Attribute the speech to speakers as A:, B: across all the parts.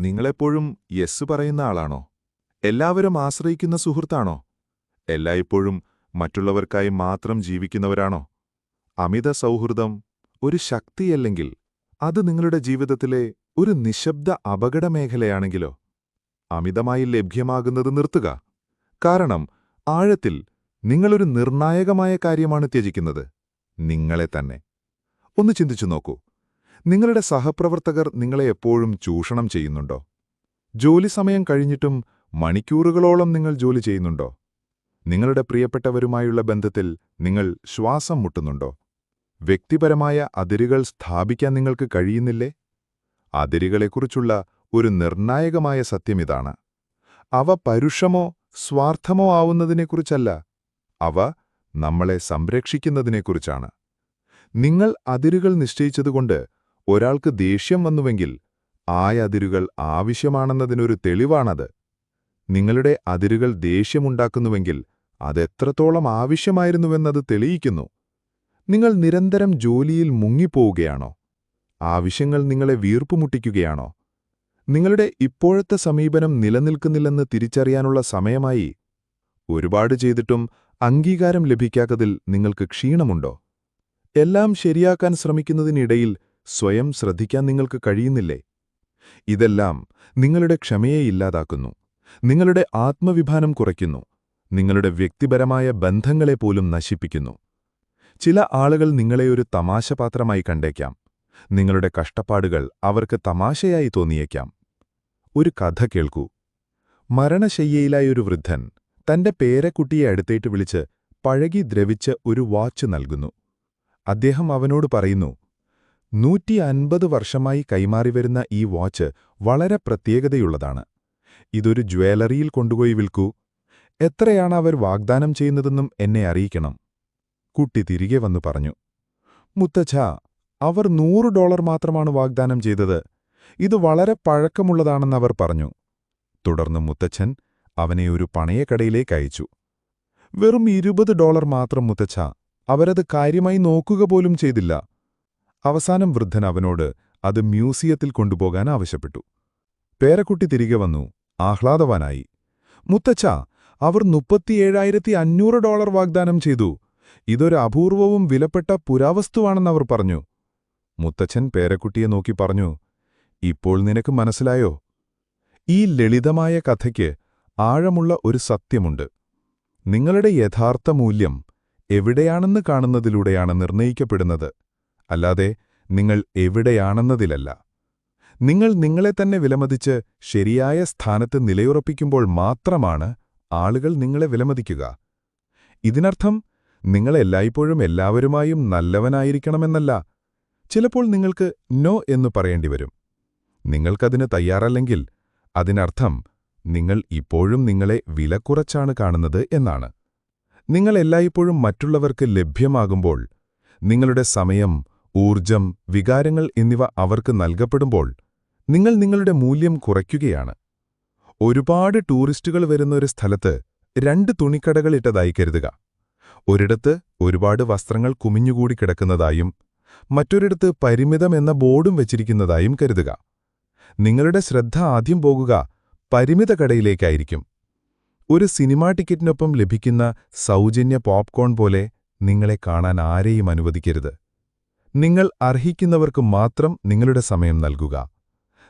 A: നിങ്ങളെപ്പോഴും yes പറയുന്ന ആളാണോ? എല്ലാവരും ആശ്രയിക്കുന്ന സുഹൃത്താണോ? എല്ലായ്പ്പോഴും മറ്റുള്ളവർക്കായി മാത്രം ജീവിക്കുന്നവരാണോ? അമിത സൗഹൃദം ഒരു ശക്തിയല്ലെങ്കിൽ അത് നിങ്ങളുടെ ജീവിതത്തിലെ ഒരു നിശബ്ദ അപകടമേഖലയാണെങ്കിലോ? അമിതമായി ലഭ്യമാകുന്നത് നിർത്തുക. കാരണം ആഴത്തിൽ നിങ്ങളൊരു നിർണായകമായ കാര്യമാണ് ത്യജിക്കുന്നത്. നിങ്ങളെ തന്നെ. ഒന്ന് ചിന്തിച്ചു നോക്കൂ. നിങ്ങളുടെ സഹപ്രവർത്തകർ നിങ്ങളെ എപ്പോഴും ചൂഷണം ചെയ്യുന്നുണ്ടോ? ജോലി സമയം കഴിഞ്ഞിട്ടും മണിക്കൂറുകളോളം നിങ്ങൾ ജോലി ചെയ്യുന്നുണ്ടോ? നിങ്ങളുടെ പ്രിയപ്പെട്ടവരുമായുള്ള ബന്ധത്തിൽ നിങ്ങൾ ശ്വാസം മുട്ടുന്നുണ്ടോ? വ്യക്തിപരമായ അതിരുകൾ സ്ഥാപിക്കാൻ നിങ്ങൾക്ക് കഴിയുന്നില്ലേ? അതിരുകളെക്കുറിച്ചുള്ള ഒരു നിർണായകമായ സത്യമിതാണ് അവ പരുഷമോ സ്വാർത്ഥമോ ആവുന്നതിനെക്കുറിച്ചല്ല. അവ നമ്മളെ സംരക്ഷിക്കുന്നതിനെക്കുറിച്ചാണ്. നിങ്ങൾ അതിരുകൾ നിശ്ചയിച്ചതുകൊണ്ട് ഒരാൾക്ക് ദേഷ്യം വന്നുവെങ്കിൽ ആ അതിരുകൾ ആവശ്യമാണെന്നതിനൊരു തെളിവാണത്. നിങ്ങളുടെ അതിരുകൾ ദേഷ്യമുണ്ടാക്കുന്നുവെങ്കിൽ അതെത്രത്തോളം ആവശ്യമായിരുന്നുവെന്നത് തെളിയിക്കുന്നു. നിങ്ങൾ നിരന്തരം ജോലിയിൽ മുങ്ങിപ്പോവുകയാണോ? ആവശ്യങ്ങൾ നിങ്ങളെ വീർപ്പുമുട്ടിക്കുകയാണോ? നിങ്ങളുടെ ഇപ്പോഴത്തെ സമീപനം നിലനിൽക്കുന്നില്ലെന്ന് തിരിച്ചറിയാനുള്ള സമയമായി ഒരുപാട് ചെയ്തിട്ടും അംഗീകാരം ലഭിക്കാത്തതിൽ നിങ്ങൾക്ക് ക്ഷീണമുണ്ടോ? എല്ലാം ശരിയാക്കാൻ ശ്രമിക്കുന്നതിനിടയിൽ സ്വയം ശ്രദ്ധിക്കാൻ നിങ്ങൾക്ക് കഴിയുന്നില്ലേ? ഇതെല്ലാം നിങ്ങളുടെ ക്ഷമയെ ഇല്ലാതാക്കുന്നു. നിങ്ങളുടെ ആത്മവിഭാനം കുറയ്ക്കുന്നു. നിങ്ങളുടെ വ്യക്തിപരമായ ബന്ധങ്ങളെ പോലും നശിപ്പിക്കുന്നു. ചില ആളുകൾ നിങ്ങളെ ഒരു തമാശപാത്രമായി കണ്ടേക്കാം. നിങ്ങളുടെ കഷ്ടപ്പാടുകൾ അവർക്ക് തമാശയായി തോന്നിയേക്കാം. ഒരു കഥ കേൾക്കൂ. മരണശയ്യയിലായ ഒരു വൃദ്ധൻ തന്റെ പേരക്കുട്ടിയെ അടുത്തേട്ട് വിളിച്ച് പഴകി ദ്രവിച്ച് ഒരു വാച്ച് നൽകുന്നു. അദ്ദേഹം അവനോട് പറയുന്നു നൂറ്റി അൻപത് വർഷമായി കൈമാറിവരുന്ന ഈ വാച്ച് വളരെ പ്രത്യേകതയുള്ളതാണ്. ഇതൊരു ജ്വല്ലറിയിൽ കൊണ്ടുപോയി വിൽക്കൂ. എത്രയാണ് അവർ വാഗ്ദാനം ചെയ്യുന്നതെന്നും എന്നെ അറിയിക്കണം. കുട്ടി തിരികെ വന്നു പറഞ്ഞു. മുത്തച്ഛ അവർ നൂറ് ഡോളർ മാത്രമാണ് വാഗ്ദാനം ചെയ്തത്. ഇത് വളരെ പഴക്കമുള്ളതാണെന്ന് അവർ പറഞ്ഞു. തുടർന്ന് മുത്തച്ഛൻ അവനെ ഒരു പണയക്കടയിലേക്ക് അയച്ചു. വെറും ഇരുപത് ഡോളർ മാത്രം മുത്തച്ഛ. അവരത് കാര്യമായി നോക്കുക പോലും ചെയ്തില്ല. അവസാനം വൃദ്ധൻ അവനോട് അത് മ്യൂസിയത്തിൽ കൊണ്ടുപോകാൻ ആവശ്യപ്പെട്ടു. പേരക്കുട്ടി തിരികെ വന്നു ആഹ്ലാദവാനായി. മുത്തച്ഛ അവർ മുപ്പത്തിയേഴായിരത്തി അഞ്ഞൂറ് ഡോളർ വാഗ്ദാനം ചെയ്തു. ഇതൊരു അപൂർവവും വിലപ്പെട്ട പുരാവസ്തുവാണെന്നവർ പറഞ്ഞു. മുത്തച്ഛൻ പേരക്കുട്ടിയെ നോക്കി പറഞ്ഞു ഇപ്പോൾ നിനക്ക് മനസ്സിലായോ? ഈ ലളിതമായ കഥയ്ക്ക് ആഴമുള്ള ഒരു സത്യമുണ്ട്. നിങ്ങളുടെ യഥാർത്ഥ മൂല്യം എവിടെയാണെന്ന് കാണുന്നതിലൂടെയാണ് നിർണയിക്കപ്പെടുന്നത് അല്ലാതെ നിങ്ങൾ എവിടെയാണെന്നതിലല്ല. നിങ്ങൾ നിങ്ങളെ തന്നെ വിലമതിച്ച് ശരിയായ സ്ഥാനത്ത് നിലയുറപ്പിക്കുമ്പോൾ മാത്രമാണ് ആളുകൾ നിങ്ങളെ വിലമതിക്കുക. ഇതിനർത്ഥം നിങ്ങൾ എല്ലായ്പ്പോഴും എല്ലാവരുമായും നല്ലവനായിരിക്കണമെന്നല്ല. ചിലപ്പോൾ നിങ്ങൾക്ക് നോ എന്ന് എന്നു പറയേണ്ടിവരും നിങ്ങൾക്കതിന് തയ്യാറല്ലെങ്കിൽ അതിനർത്ഥം നിങ്ങൾ ഇപ്പോഴും നിങ്ങളെ വിലക്കുറച്ചാണ് കാണുന്നത് എന്നാണ്. നിങ്ങൾ എല്ലായ്പ്പോഴും മറ്റുള്ളവർക്ക് ലഭ്യമാകുമ്പോൾ നിങ്ങളുടെ സമയം ഊർജം വികാരങ്ങൾ എന്നിവ അവർക്ക് നൽകപ്പെടുമ്പോൾ നിങ്ങൾ നിങ്ങളുടെ മൂല്യം കുറയ്ക്കുകയാണ്. ഒരുപാട് ടൂറിസ്റ്റുകൾ വരുന്ന ഒരു സ്ഥലത്ത് രണ്ട് തുണിക്കടകളിട്ടതായി കരുതുക. ഒരിടത്ത് ഒരുപാട് വസ്ത്രങ്ങൾ കുമിഞ്ഞുകൂടി കിടക്കുന്നതായും മറ്റൊരിടത്ത് പരിമിതം എന്ന ബോർഡും വെച്ചിരിക്കുന്നതായും കരുതുക. നിങ്ങളുടെ ശ്രദ്ധ ആദ്യം പോകുക പരിമിത കടയിലേക്കായിരിക്കും. ഒരു സിനിമാ ടിക്കറ്റിനൊപ്പം ലഭിക്കുന്ന സൗജന്യ പോപ്കോൺ പോലെ നിങ്ങളെ കാണാൻ ആരെയും അനുവദിക്കരുത്. നിങ്ങൾ അർഹിക്കുന്നവർക്ക് മാത്രം നിങ്ങളുടെ സമയം നൽകുക.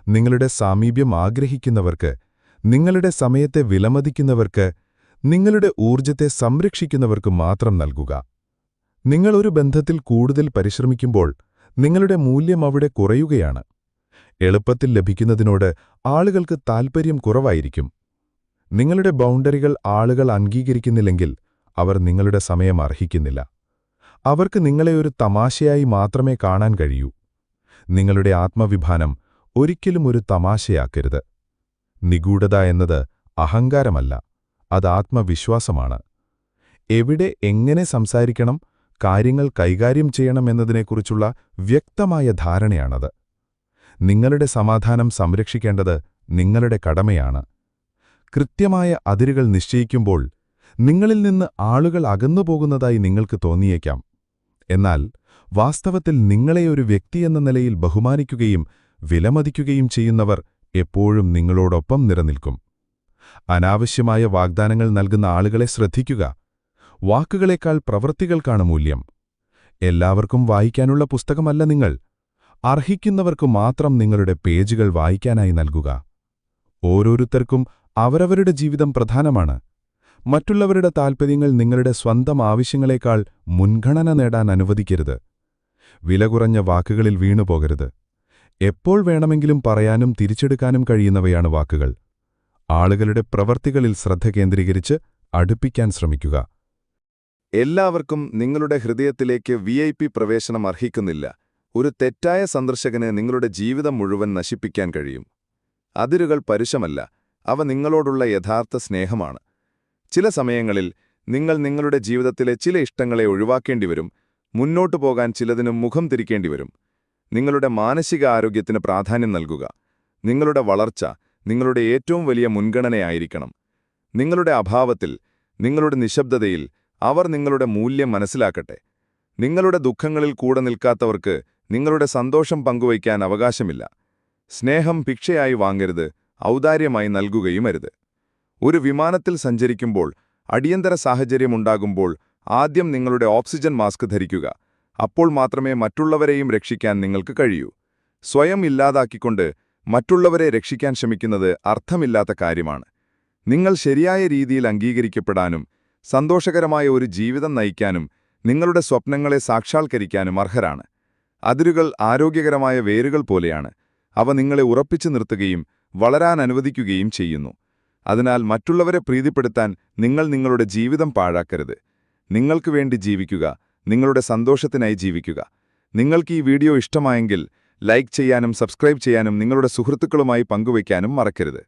A: നിങ്ങളുടെ സാമീപ്യം ആഗ്രഹിക്കുന്നവർക്ക് നിങ്ങളുടെ സമയത്തെ വിലമതിക്കുന്നവർക്ക് നിങ്ങളുടെ ഊർജത്തെ സംരക്ഷിക്കുന്നവർക്ക് മാത്രം നൽകുക. നിങ്ങളൊരു ബന്ധത്തിൽ കൂടുതൽ പരിശ്രമിക്കുമ്പോൾ നിങ്ങളുടെ മൂല്യം അവിടെ കുറയുകയാണ്. എളുപ്പത്തിൽ ലഭിക്കുന്നതിനോട് ആളുകൾക്ക് താൽപ്പര്യം കുറവായിരിക്കും. നിങ്ങളുടെ ബൗണ്ടറികൾ ആളുകൾ അംഗീകരിക്കുന്നില്ലെങ്കിൽ അവർ നിങ്ങളുടെ സമയം അർഹിക്കുന്നില്ല. അവർക്ക് നിങ്ങളെ ഒരു തമാശയായി മാത്രമേ കാണാൻ കഴിയൂ. നിങ്ങളുടെ ആത്മവിഭാനം ഒരിക്കലും ഒരു തമാശയാക്കരുത്. നിഗൂഢത എന്നത് അഹങ്കാരമല്ല അത് ആത്മവിശ്വാസമാണ്. എവിടെ എങ്ങനെ സംസാരിക്കണം കാര്യങ്ങൾ കൈകാര്യം ചെയ്യണം എന്നതിനെക്കുറിച്ചുള്ള വ്യക്തമായ ധാരണയാണത്. നിങ്ങളുടെ സമാധാനം സംരക്ഷിക്കേണ്ടത് നിങ്ങളുടെ കടമയാണ്. കൃത്യമായ അതിരുകൾ നിശ്ചയിക്കുമ്പോൾ നിങ്ങളിൽ നിന്ന് ആളുകൾ അകന്നുപോകുന്നതായി നിങ്ങൾക്ക് തോന്നിയേക്കാം. എന്നാൽ വാസ്തവത്തിൽ നിങ്ങളെ ഒരു വ്യക്തിയെന്ന നിലയിൽ ബഹുമാനിക്കുകയും വിലമതിക്കുകയും ചെയ്യുന്നവർ
B: എപ്പോഴും നിങ്ങളോടൊപ്പം നിലനിൽക്കും. അനാവശ്യമായ വാഗ്ദാനങ്ങൾ നൽകുന്ന ആളുകളെ ശ്രദ്ധിക്കുക. വാക്കുകളേക്കാൾ പ്രവൃത്തികൾക്കാണ് മൂല്യം. എല്ലാവർക്കും വായിക്കാനുള്ള പുസ്തകമല്ല നിങ്ങൾ. അർഹിക്കുന്നവർക്കു മാത്രം നിങ്ങളുടെ പേജുകൾ വായിക്കാനായി നൽകുക. ഓരോരുത്തർക്കും അവരവരുടെ ജീവിതം പ്രധാനമാണ്. മറ്റുള്ളവരുടെ താൽപ്പര്യങ്ങൾ നിങ്ങളുടെ സ്വന്തം ആവശ്യങ്ങളെക്കാൾ മുൻഗണന നേടാൻ അനുവദിക്കരുത്. വില കുറഞ്ഞ വാക്കുകളിൽ വീണുപോകരുത്. എപ്പോൾ വേണമെങ്കിലും പറയാനും തിരിച്ചെടുക്കാനും കഴിയുന്നവയാണ് വാക്കുകൾ. ആളുകളുടെ പ്രവർത്തികളിൽ ശ്രദ്ധ കേന്ദ്രീകരിച്ച് അടുപ്പിക്കാൻ ശ്രമിക്കുക.
A: എല്ലാവർക്കും നിങ്ങളുടെ ഹൃദയത്തിലേക്ക് വി ഐ പി പ്രവേശനം അർഹിക്കുന്നില്ല. ഒരു തെറ്റായ സന്ദർശകന് നിങ്ങളുടെ ജീവിതം മുഴുവൻ നശിപ്പിക്കാൻ കഴിയും. അതിരുകൾ പരുഷമല്ല. അവ നിങ്ങളോടുള്ള യഥാർത്ഥ സ്നേഹമാണ്. ചില സമയങ്ങളിൽ നിങ്ങൾ നിങ്ങളുടെ ജീവിതത്തിലെ ചില ഇഷ്ടങ്ങളെ ഒഴിവാക്കേണ്ടി വരും മുന്നോട്ടു പോകാൻ ചിലതിനും മുഖം തിരിക്കേണ്ടി വരും നിങ്ങളുടെ മാനസിക ആരോഗ്യത്തിന് പ്രാധാന്യം നൽകുക. നിങ്ങളുടെ വളർച്ച നിങ്ങളുടെ ഏറ്റവും വലിയ മുൻഗണനയായിരിക്കണം. നിങ്ങളുടെ അഭാവത്തിൽ നിങ്ങളുടെ നിശബ്ദതയിൽ അവർ നിങ്ങളുടെ മൂല്യം മനസ്സിലാക്കട്ടെ. നിങ്ങളുടെ ദുഃഖങ്ങളിൽ കൂടെ നിൽക്കാത്തവർക്ക് നിങ്ങളുടെ സന്തോഷം പങ്കുവയ്ക്കാൻ അവകാശമില്ല. സ്നേഹം ഭിക്ഷയായി വാങ്ങരുത് ഔദാര്യമായി നൽകുകയുമരുത്. ഒരു വിമാനത്തിൽ സഞ്ചരിക്കുമ്പോൾ അടിയന്തര സാഹചര്യമുണ്ടാകുമ്പോൾ ആദ്യം നിങ്ങളുടെ ഓക്സിജൻ മാസ്ക് ധരിക്കുക. അപ്പോൾ മാത്രമേ മറ്റുള്ളവരെയും രക്ഷിക്കാൻ നിങ്ങൾക്ക് കഴിയൂ. സ്വയം ഇല്ലാതാക്കിക്കൊണ്ട് മറ്റുള്ളവരെ രക്ഷിക്കാൻ ശ്രമിക്കുന്നത് അർത്ഥമില്ലാത്ത കാര്യമാണ്. നിങ്ങൾ ശരിയായ രീതിയിൽ അംഗീകരിക്കപ്പെടാനും സന്തോഷകരമായ ഒരു ജീവിതം നയിക്കാനും നിങ്ങളുടെ സ്വപ്നങ്ങളെ സാക്ഷാത്കരിക്കാനും അർഹരാണ്. അതിരുകൾ ആരോഗ്യകരമായ വേരുകൾ പോലെയാണ്. അവ നിങ്ങളെ ഉറപ്പിച്ചു നിർത്തുകയും വളരാൻ അനുവദിക്കുകയും ചെയ്യുന്നു. അതിനാൽ മറ്റുള്ളവരെ പ്രീതിപ്പെടുത്താൻ നിങ്ങൾ നിങ്ങളുടെ ജീവിതം പാഴാക്കരുത്. നിങ്ങൾക്ക് വേണ്ടി ജീവിക്കുക നിങ്ങളുടെ സന്തോഷത്തിനായി ജീവിക്കുക. നിങ്ങൾക്ക് ഈ വീഡിയോ ഇഷ്ടമായെങ്കിൽ ലൈക്ക് ചെയ്യാനും സബ്സ്ക്രൈബ് ചെയ്യാനും നിങ്ങളുടെ സുഹൃത്തുക്കളുമായി പങ്കുവയ്ക്കാനും മറക്കരുത്.